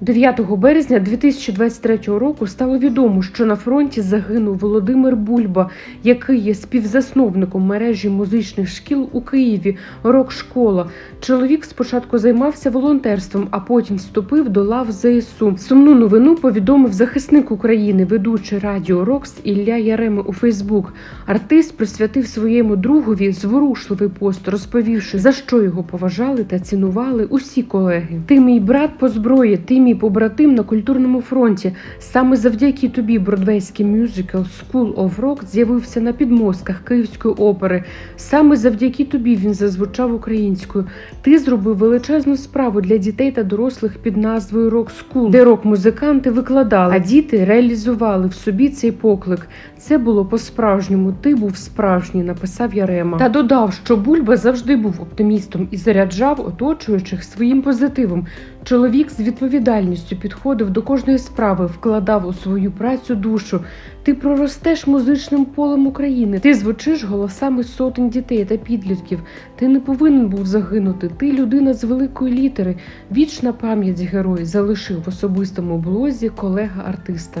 9 березня 2023 року стало відомо, що на фронті загинув Володимир Бульба, який є співзасновником мережі музичних шкіл у Києві Рок-школа. Чоловік спочатку займався волонтерством, а потім вступив до лав ЗСУ. Сумну новину повідомив захисник України, ведучий радіо Рокс Ілля Яреми у Фейсбук. Артист присвятив своєму другові зворушливий пост, розповівши, за що його поважали та цінували усі колеги. Ти мій брат по зброї, ти мій побратим на культурному фронті. Саме завдяки тобі бродвейський мюзикл School of Rock з'явився на підмостках Київської опери. Саме завдяки тобі він зазвучав українською. Ти зробив величезну справу для дітей та дорослих під назвою Rock School, де рок-музиканти викладали, а діти реалізували в собі цей поклик. Це було по-справжньому. Ти був справжній, написав Ярема. Та додав, що Бульба завжди був оптимістом і заряджав оточуючих своїм позитивом. Чоловік з відповідальністю підходив до кожної справи, вкладав у свою працю душу. Ти проростеш музичним полем України. Ти звучиш голосами сотень дітей та підлітків. Ти не повинен був загинути. Ти людина з великої літери. Вічна пам'ять герой залишив в особистому блозі колега артиста.